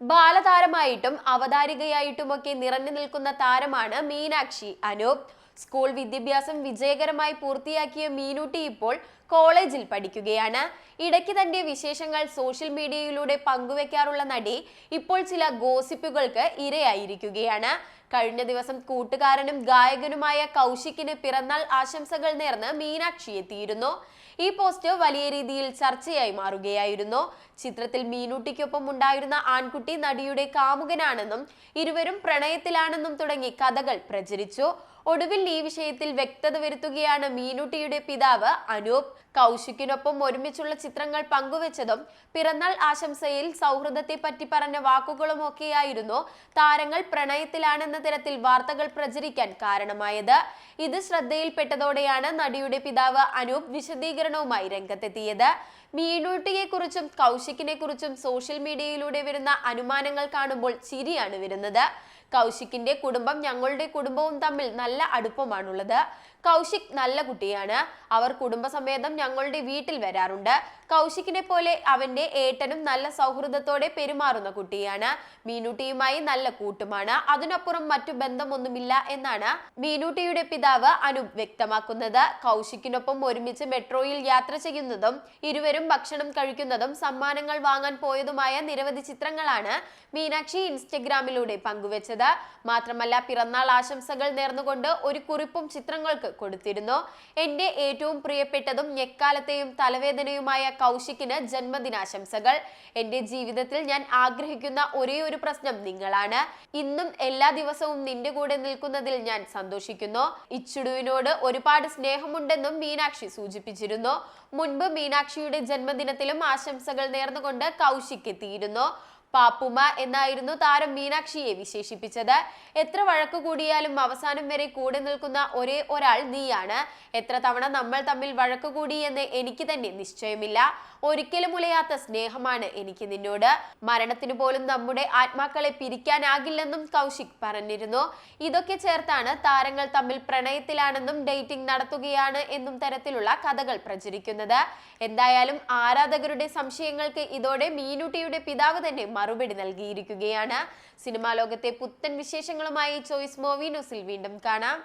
ബാലതാരമായിട്ടും അവതാരികയായിട്ടുമൊക്കെ നിറഞ്ഞു നിൽക്കുന്ന താരമാണ് മീനാക്ഷി അനൂപ്. സ്കൂൾ വിദ്യാഭ്യാസം വിജയകരമായി പൂർത്തിയാക്കിയ മീനൂട്ടി ഇപ്പോൾ കോളേജിൽ പഠിക്കുകയാണ്. ഇടയ്ക്ക് തന്റെ വിശേഷങ്ങൾ സോഷ്യൽ മീഡിയയിലൂടെ പങ്കുവെക്കാറുള്ള നടി ഇപ്പോൾ ചില ഗോസിപ്പുകൾക്ക് ഇരയായിരിക്കുകയാണ്. കഴിഞ്ഞ ദിവസം കൂട്ടുകാരനും ഗായകനുമായ കൗശിക്കിന് പിറന്നാൾ ആശംസകൾ നേർന്ന് മീനാക്ഷി എത്തിയിരുന്നു. ഈ പോസ്റ്റ് വലിയ രീതിയിൽ ചർച്ചയായി മാറുകയായിരുന്നു. ചിത്രത്തിൽ മീനൂട്ടിക്കൊപ്പം ഉണ്ടായിരുന്ന ആൺകുട്ടി നടിയുടെ കാമുകനാണെന്നും ഇരുവരും പ്രണയത്തിലാണെന്നും തുടങ്ങി കഥകൾ പ്രചരിച്ചു. ഒടുവിൽ ഈ വിഷയത്തിൽ വ്യക്തത വരുത്തുകയാണ് മീനുട്ടിയുടെ പിതാവ് അനൂപ്. കൗശിക്കിനൊപ്പം ഒരുമിച്ചുള്ള ചിത്രങ്ങൾ പങ്കുവച്ചതും പിറന്നാൾ ആശംസയിൽ സൗഹൃദത്തെ പറ്റി പറഞ്ഞ വാക്കുകളും ഒക്കെയായിരുന്നു താരങ്ങൾ പ്രണയത്തിലാണെന്ന തരത്തിൽ വാർത്തകൾ പ്രചരിക്കാൻ കാരണമായത്. ഇത് ശ്രദ്ധയിൽപ്പെട്ടതോടെയാണ് നടിയുടെ പിതാവ് അനൂപ് വിശദീകരണവുമായി രംഗത്തെത്തിയത്. മീനൂട്ടിയെ കുറിച്ചും കൗശിക്കിനെ കുറിച്ചും സോഷ്യൽ മീഡിയയിലൂടെ വരുന്ന അനുമാനങ്ങൾ കാണുമ്പോൾ ചിരിയാണ് വരുന്നത്. കൗശിക്കിന്റെ കുടുംബം ഞങ്ങളുടെ കുടുംബവും തമ്മിൽ നല്ല അടുപ്പമാണുള്ളത്. കൗശിക് നല്ല കുട്ടിയാണ്. അവർ കുടുംബസമേതം ഞങ്ങളുടെ വീട്ടിൽ വരാറുണ്ട്. കൗശിക്കിനെ പോലെ അവന്റെ ഏട്ടനും നല്ല സൗഹൃദത്തോടെ പെരുമാറുന്ന കുട്ടിയാണ്. മീനുട്ടിയുമായി നല്ല കൂട്ടുമാണ്. അതിനപ്പുറം മറ്റു ബന്ധമൊന്നുമില്ല എന്നാണ് മീനുട്ടിയുടെ പിതാവ് അനൂപ് വ്യക്തമാക്കുന്നത്. കൗശിക്കിനൊപ്പം ഒരുമിച്ച് മെട്രോയിൽ യാത്ര ചെയ്യുന്നതും ഇരുവരും ഭക്ഷണം കഴിക്കുന്നതും സമ്മാനങ്ങൾ വാങ്ങാൻ പോയതുമായ നിരവധി ചിത്രങ്ങളാണ് മീനാക്ഷി ഇൻസ്റ്റഗ്രാമിലൂടെ പങ്കുവച്ചത്. മാത്രമല്ല പിറന്നാൾ ആശംസകൾ നേർന്നുകൊണ്ട് ഒരു കുറിപ്പും ചിത്രങ്ങൾക്ക് കൊടുത്തിരുന്നു. എന്റെ ഏറ്റവും പ്രിയപ്പെട്ടതും എക്കാലത്തെയും തലവേദനയുമായ കൗശിക്കിന് ജന്മദിനാശംസകൾ. എന്റെ ജീവിതത്തിൽ ഞാൻ ആഗ്രഹിക്കുന്ന ഒരേ ഒരു പ്രശ്നം നിങ്ങളാണ്. ഇന്നും എല്ലാ ദിവസവും നിന്റെ കൂടെ നിൽക്കുന്നതിൽ ഞാൻ സന്തോഷിക്കുന്നു. ഇച്ചുടുവിനോട് ഒരുപാട് സ്നേഹമുണ്ടെന്നും മീനാക്ഷി സൂചിപ്പിച്ചിരുന്നു. മുൻപ് മീനാക്ഷിയുടെ ജന്മദിനത്തിലും ആശംസകൾ നേർന്നുകൊണ്ട് കൗശിക് എത്തിയിരുന്നു. പാപ്പുമ എന്നായിരുന്നു താരം മീനാക്ഷിയെ വിശേഷിപ്പിച്ചത്. എത്ര വഴക്കു കൂടിയാലും അവസാനം വരെ കൂടെ നിൽക്കുന്ന ഒരേ ഒരാൾ നീയാണ്. എത്ര തവണ നമ്മൾ തമ്മിൽ വഴക്കു കൂടി എന്ന് എനിക്ക് തന്നെ നിശ്ചയമില്ല. ഒരിക്കലും ഉലയാത്ത സ്നേഹമാണ് എനിക്ക് നിന്നോട്. മരണത്തിനു പോലും നമ്മുടെ ആത്മാക്കളെ പിരിക്കാനാകില്ലെന്നും കൗശിക് പറഞ്ഞിരുന്നു. ഇതൊക്കെ ചേർത്താണ് താരങ്ങൾ തമ്മിൽ പ്രണയത്തിലാണെന്നും ഡേറ്റിംഗ് നടത്തുകയാണ് എന്നും തരത്തിലുള്ള കഥകൾ പ്രചരിക്കുന്നത്. എന്തായാലും ആരാധകരുടെ സംശയങ്ങൾക്ക് ഇതോടെ മീനുട്ടിയുടെ പിതാവ് തന്നെ മറുപടി നൽകിയിരിക്കുകയാണ്. സിനിമാ ലോകത്തെ പുത്തൻ വിശേഷങ്ങളുമായി ചോയ്സ് മൂവി വീണ്ടും കാണാം.